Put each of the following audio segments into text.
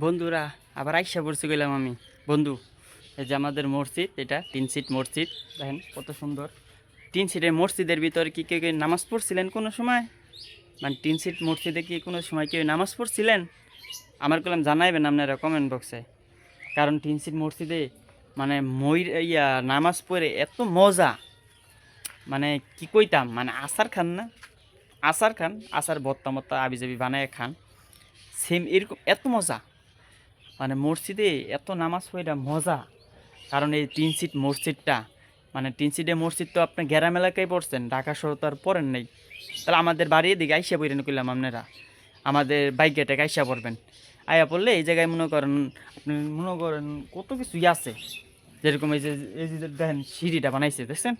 বন্ধুরা, আবার আইসা পড়ছে গেলাম আমি। বন্ধু, এই যে আমাদের মসজিদ, এটা তিন সিট মসজিদ, দেখেন কত সুন্দর। তিন সিটের মসজিদের ভিতরে কি কেউ কেউ নামাজ পড়ছিলেন কোনো সময়? মানে তিন সিট মসজিদে কি কোনো সময় কেউ নামাজ পড়ছিলেন? আমার কলাম জানাইবেন আপনারা কমেন্ট বক্সে কারণ তিন সিট মসজিদে মানে ময়ূর ইয়া, নামাজ পড়ে এত মজা। মানে কি কইতাম মানে আসার খান না। আসার খান, আসার বত্তা মত্তা আবি জাবি বানায় খান। সেম এরকম, এত মজা। মানে মসজিদে এত নামাজ পড়া মজা। কারণ এই তিন সিট মসজিদটা মানে তিন সিটে মসজিদ তো আপনি গ্রাম এলাকায় পড়ছেন, ঢাকা শহর তো আর পড়েন নেই। তাহলে আমাদের বাড়ির দিকে আইসা পড়েন করলাম আপনারা। আমাদের বাইকেটে আইসা পড়বেন। আয়া পড়লে এই জায়গায় মনে করেন, আপনি মনে করেন কত কিছুই আছে। যেরকম এই যে এই যে দেখেন সিঁড়িটা বানাইছে, দেখছেন?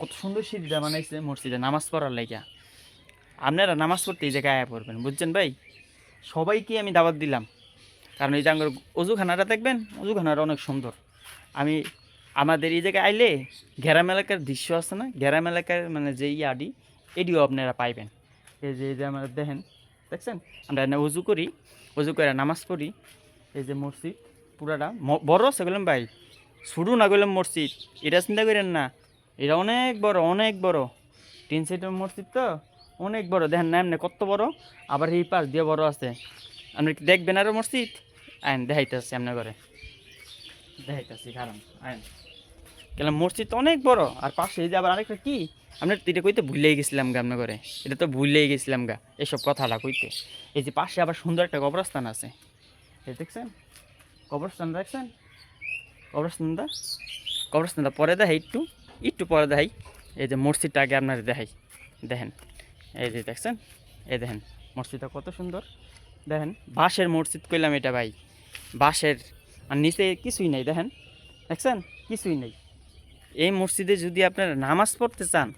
কত সুন্দর সিঁড়িটা বানাইছে মসজিদে নামাজ পড়ার লাইগা। আপনারা নামাজ পড়তে এই জায়গায় আয়া পড়বেন, বুঝছেন ভাই? সবাইকে আমি দাওয়াত দিলাম। কারণ এই আমার অজুখানাটা দেখবেন, অজুখানাটা অনেক সুন্দর। আমি আমাদের এই জায়গায় আইলে গ্রাম এলাকার দৃশ্য আছে না? গ্রাম এলাকার মানে যে ইয়াডি এটিও আপনারা পাইবেন। এই যে এই যে আমরা দেখেন, দেখছেন? আমরা এনে উজু করি উজু করে নামাজ পড়ি। এই যে মসজিদ, পুরাটা বড় বললাম ভাই। শুরু না করলাম মসজিদ। এটা চিন্তা করেন না, এটা অনেক বড় অনেক বড়। তিন সাইডের মসজিদ তো, অনেক বড়। দেখেন না, এমনি কত বড়? আবার এই পাশ দিয়ে বড় আছে। আপনি কি দেখবেন আরও মসজিদ? আইন, দেখাইতেছি আপনার ঘরে। দেখাইতেছি কারণ আইন। কেন মসজিদ তো অনেক বড়, আর পাশে যে আবার আরেকটা কি? আপনার এটা কইতে ভুলেই গেছিলাম গা আপনার ঘরে। এটা তো ভুলেই গেছিলাম গা, এসব কথাটা কইতে। এই যে পাশে আবার সুন্দর একটা কবরস্থান আছে। এই দেখছেন? কবরস্থান দেখছেন? কবরস্থানটা? কবরস্থানটা পরে দেখাই একটু একটু পরে দেখাই। এই যে মসজিদটা আগে আপনার দেখাই। দেখেন, এই যে দেখছেন? এই দেখেন, মসজিদটা কত সুন্দর। দেখেন, বাঁশের মসজিদ কইলাম এটা ভাই। বাঁশের, আর নিচে কিছুই নেই, দেখেন। দেখছেন? কিছুই নেই। এই মসজিদে যদি আপনারা নামাজ পড়তে চান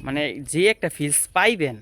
মানে যে একটা ফিলস পাইবেন।